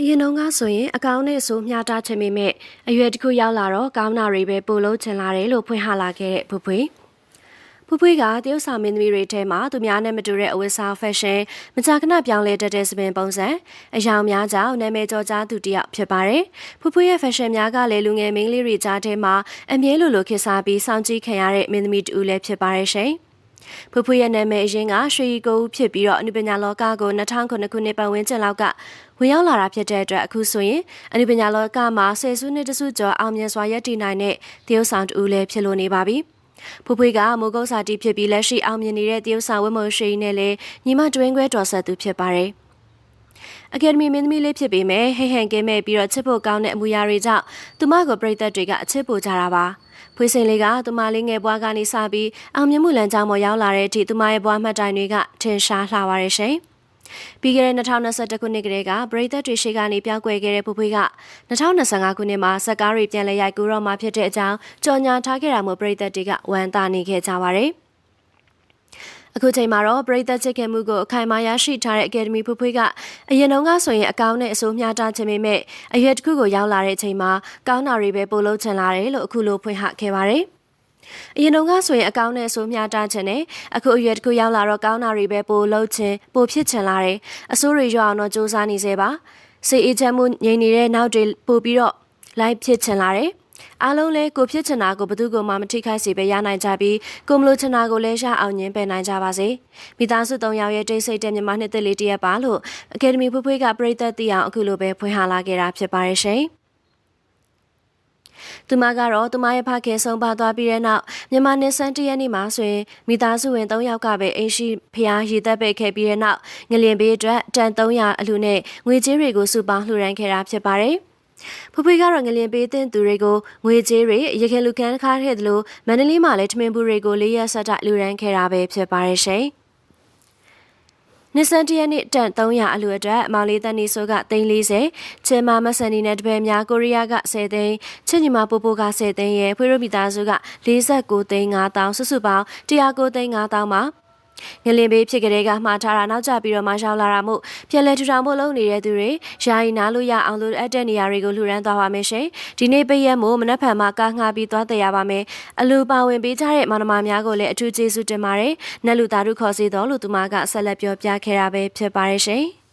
အရင်တုန်းကဆိုရင်အကောင်းနဲ့ဆိုမျှတာချင်ပေမဲ့အရွယ်တစ်ခုရောက်လာတော့ကောင်းတာတွေပဲပို့လို့ချင်လာတယ်လို့ဖွင့်ဟလာခဲ့တဲ့ဖွဖွေဖွဖွေကတရုတ်ဆောင်မင်းသမီးတွေထဲမှာသူများနဲ့မတူတဲ့အဝတ်စားဖက်ရှင်မကြာခဏပြောင်းလဲတတ်တဲ့စပင်ပုံစံအယောင်များကြောင့်နာမည်ကျော်ကြားသူတစ်ယောက်ဖြစ်ပါတယ်ဖွဖွေရဲ့ဖက်ရှင်များကလည်းလူငယ်မိန်းကလေးတွေကြားထဲမှာအမြဲလိုလိုခေတ်စားပြီးစောင့်ကြည့်ခံရတဲ့မင်းသမီးတူလည်းဖြစ်ပါတယ်ရှင် ဖွဖွရဲ့နာမည်အရင်ကရွှေရီကိုဦးဖြစ်ပြီးတော့အနုပညာလောကကို2009ခုနှစ်ပတ်ဝန်းကျင်လောက်ကဝင်ရောက်လာတာဖြစ်တဲ့အတွက်အခုဆိုရင်အနုပညာလောကမှာဆယ်စုနှစ်တစုကျော်အောင်မြင်စွာရည်တည်နိုင်တဲ့တရုတ်ဆောင်တူလည်းဖြစ်လို့နေပါပြီ။ဖွဖွေးကမိုးကုတ်စာတီဖြစ်ပြီးလက်ရှိအောင်မြင်နေတဲ့တရုတ်ဆောင်ဝတ်မုံရှိနဲ့လည်းညီမတွင်းခွဲတော်ဆက်သူဖြစ်ပါတယ်။ အကယ်ဒမီမင်းသမီးလေးဖြစ်ပေမဲ့ဟိဟန်ကဲမဲ့ပြီးတော့ချစ်ဖို့ကောင်းတဲ့အမူအရာတွေကြောင့်သူမကိုပြည်သက်တွေကအချစ်ပိုကြတာပါ။ဖွေးစင်လေးကသူမလေးငယ်ဘွားကနေစပြီးအောင်မြင်မှုလမ်းကြောင်းပေါ်ရောက်လာတဲ့အထိသူမရဲ့ဘွားမှတ်တိုင်တွေကထင်ရှားလှပါရဲ့ရှင်။ပြီးခဲ့တဲ့2021ခုနှစ်ကလေးကပရိသတ်တွေရှိကနေပြောင်းကွယ်ခဲ့တဲ့ဖူဖွေးက2025ခုနှစ်မှာဇက်ကားတွေပြန်လည်ရိုက်ကူးတော့မှာဖြစ်တဲ့အကြောင်းကြော်ညာထားခဲ့တာမို့ပရိသတ်တွေကဝမ်းသာနေခဲ့ကြပါတယ်။ အခုချိန်မှာတော့ပရိသတ်ချစ်ခင်မှုကိုအခိုင်အမာရရှိထားတဲ့အကယ်ဒမီဖွဖွေးကအရင်တုန်းကဆိုရင်အကောင်းနဲ့အဆိုးမျှတာခြင်းပေမဲ့အရွယ်တစ်ခုကိုရောက်လာတဲ့အချိန်မှာကောင်းတာတွေပဲပို့လို့ချင်လာတယ်လို့အခုလိုဖွင့်ဟခဲ့ပါတယ်။အရင်တုန်းကဆိုရင်အကောင်းနဲ့ဆိုမျှတာခြင်းနဲ့အခုအရွယ်တစ်ခုရောက်လာတော့ကောင်းတာတွေပဲပို့လို့ချင်ပို့ဖြစ်ချင်လာတယ်။အဆိုးတွေရောက်အောင်တော့စူးစမ်းနေစေပါ။စိတ်အေးချမ်းမှုငြိမ်နေတဲ့နောက်တွေပို့ပြီးတော့လိုက်ဖြစ်ချင်လာတယ်။ အားလုံးလည်းကိုဖြစ်ချင်တာကိုဘသူကမှမထိခိုက်စေပဲရနိုင်ကြပြီးကိုမလို့ချင်တာကိုလည်းရအောင်ညင်းပယ်နိုင်ကြပါစေမိသားစု၃ယောက်ရဲ့တိတ်ဆိတ်တဲ့မြန်မာနှစ်သက်လေးတရက်ပါလို့အကယ်ဒမီဖွေးဖွေးကပြည်သက်သိအောင်အခုလိုပဲဖွင့်ဟလာခဲ့တာဖြစ်ပါတယ်ရှင်သူမကတော့သူမရဲ့ဖခင်ဆုံးပါသွားပြီးတဲ့နောက်မြန်မာနှစ်ဆန်းတရက်နေ့မှာဆိုရင်မိသားစုဝင်၃ယောက်ကပဲအိမ်ရှိဖျားရည်သက်ပိတ်ခဲ့ပြီးတဲ့နောက်ငလျင်ဘေးအတွက်တန်300အလှနဲ့ငွေကြေးတွေကိုစုပေါင်းလှူဒါန်းခဲ့တာဖြစ်ပါတယ်။ ဖဖွေးကတော့ငလျင်ပေးတဲ့သူတွေကိုငွေကြေးတွေရခင်လူခန်းခါခဲ့သလိုမန္တလေးမှာလည်းထမင်းဘူးတွေကိုလေးရက်ဆက်တလူရန်ခဲ့တာပဲဖြစ်ပါရဲ့ရှင်။နှစ်စန်တရနှစ်တန်300အလူအတွက်မောင်လေးတန်နီဆိုက340ချေမာမဆန်နီနဲ့တပည့်များကိုရီးယားက10သိန်းချစ်ညီမပိုပိုက10သိန်းရဲ့ဖွေးရိုမီသားစုက49သိန်း5000စုစုပေါင်း109သိန်း5000ပါ ငလင်ဘေးဖြစ်ကလေးကမှားထားတာနောက်ကျပြီးတော့မှရှောင်းလာတာမို့ပြန်လဲထူထောင်ဖို့လုပ်နေတဲ့သူတွေယာယီနားလို့ရအောင်လို့အပ်တဲ့နေရာတွေကိုလှူဒန်းသွားပါမယ်ရှင်ဒီနေ့ပိတ်ရက်မို့မနက်ဖြန်မှာကားငှားပြီးသွားတရပါမယ်အလူပါဝင်ပေးကြတဲ့မောင်နှမများကိုလည်းအထူးကျေးဇူးတင်ပါတယ်နတ်လူသားတို့ခေါ်စီတော်လို့သူမကဆက်လက်ပြောပြခဲ့တာပဲဖြစ်ပါတယ်ရှင်